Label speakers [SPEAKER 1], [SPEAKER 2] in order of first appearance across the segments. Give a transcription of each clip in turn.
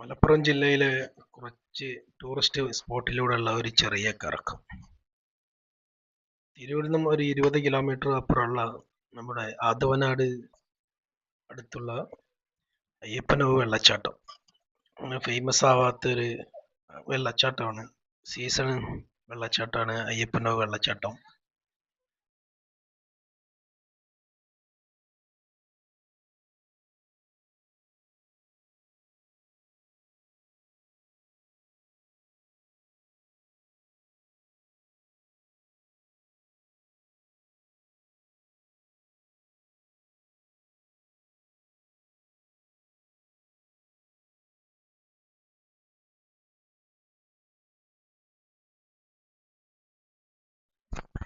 [SPEAKER 1] മലപ്പുറം ജില്ലയിലെ കുറച്ച് ടൂറിസ്റ്റ് സ്പോട്ടിലൂടെയുള്ള ഒരു ചെറിയ കറക്കം. തിരൂരിൽ നിന്നും ഒരു ഇരുപത് കിലോമീറ്റർ അപ്പുറമുള്ള നമ്മുടെ ആദവനാട് അടുത്തുള്ള അയ്യപ്പനവ് വെള്ളച്ചാട്ടം. ഫേമസ് ആവാത്തൊരു വെള്ളച്ചാട്ടമാണ്. സീസൺ വെള്ളച്ചാട്ടമാണ് അയ്യപ്പനവ് വെള്ളച്ചാട്ടം.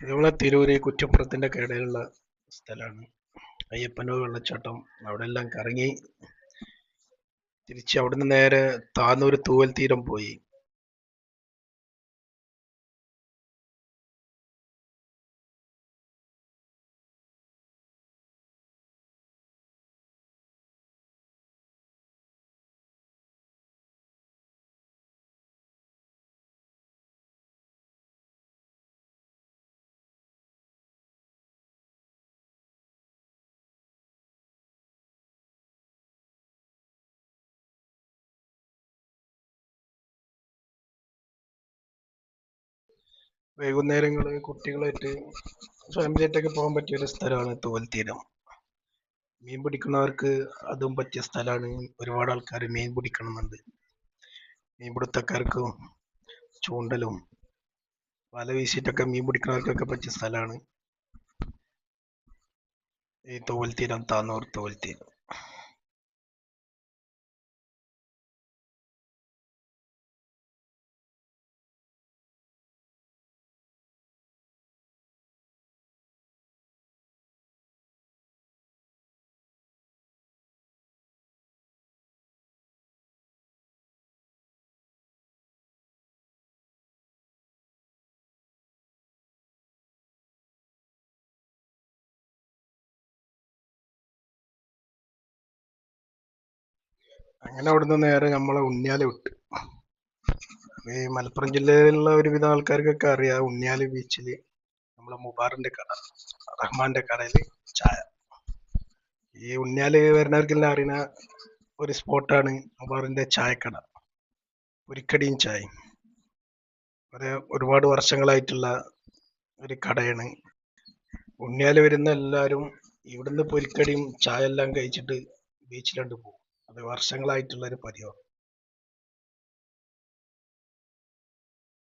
[SPEAKER 1] നമ്മളെ തിരൂര് കുറ്റിപ്പുറത്തിന്റെ കടയിലുള്ള സ്ഥലമാണ്. അയ്യപ്പനൂർ വെള്ളച്ചാട്ടം. അവിടെ എല്ലാം കറങ്ങി തിരിച്ച് അവിടുന്ന് നേരെ താന്നൂർ തൂവൽ തീരം പോയി. വൈകുന്നേരങ്ങളിൽ കുട്ടികളായിട്ട് ഫാമിലി ആയിട്ടൊക്കെ പോകാൻ പറ്റിയ ഒരു സ്ഥലമാണ് തൂവൽ മീൻ പിടിക്കുന്നവർക്ക് അതും പറ്റിയ സ്ഥലമാണ്. ഒരുപാട് ആൾക്കാർ മീൻ പിടിക്കണമെന്നുണ്ട് മീൻ പിടുത്തക്കാർക്കും ചൂണ്ടലും വല വീശിട്ടൊക്കെ മീൻ പിടിക്കുന്നവർക്കൊക്കെ പറ്റിയ സ്ഥലമാണ്. ഈ തൂവൽ തീരം താന്നൂർ തൂവൽ അങ്ങനെ അവിടുന്ന് നേരെ നമ്മളെ ഉണ്ണിയാൽ വിട്ട്. ഈ മലപ്പുറം ജില്ലയിലുള്ള ഒരുവിധം ആൾക്കാർക്കൊക്കെ അറിയാം ഉണ്ണിയാൽ ബീച്ചിൽ നമ്മളെ മുബാറിന്റെ കട റഹ്മാന്റെ കടയിൽ ചായ. ഈ ഉണ്ണിയാൽ വരുന്നവർക്കെല്ലാം അറിയുന്ന ഒരു സ്പോട്ടാണ് മുബാറിന്റെ ചായക്കട പൊരിക്കടിയും ചായ ഒരു ഒരുപാട് വർഷങ്ങളായിട്ടുള്ള ഒരു കടയാണ്. ഉണ്ണിയാൽ വരുന്ന എല്ലാവരും ഇവിടുന്ന് പൊരിക്കടിയും ചായ എല്ലാം കഴിച്ചിട്ട് ബീച്ചിലോട്ട് പോകും. അത് വർഷങ്ങളായിട്ടുള്ള ഒരു പതിവാണ്.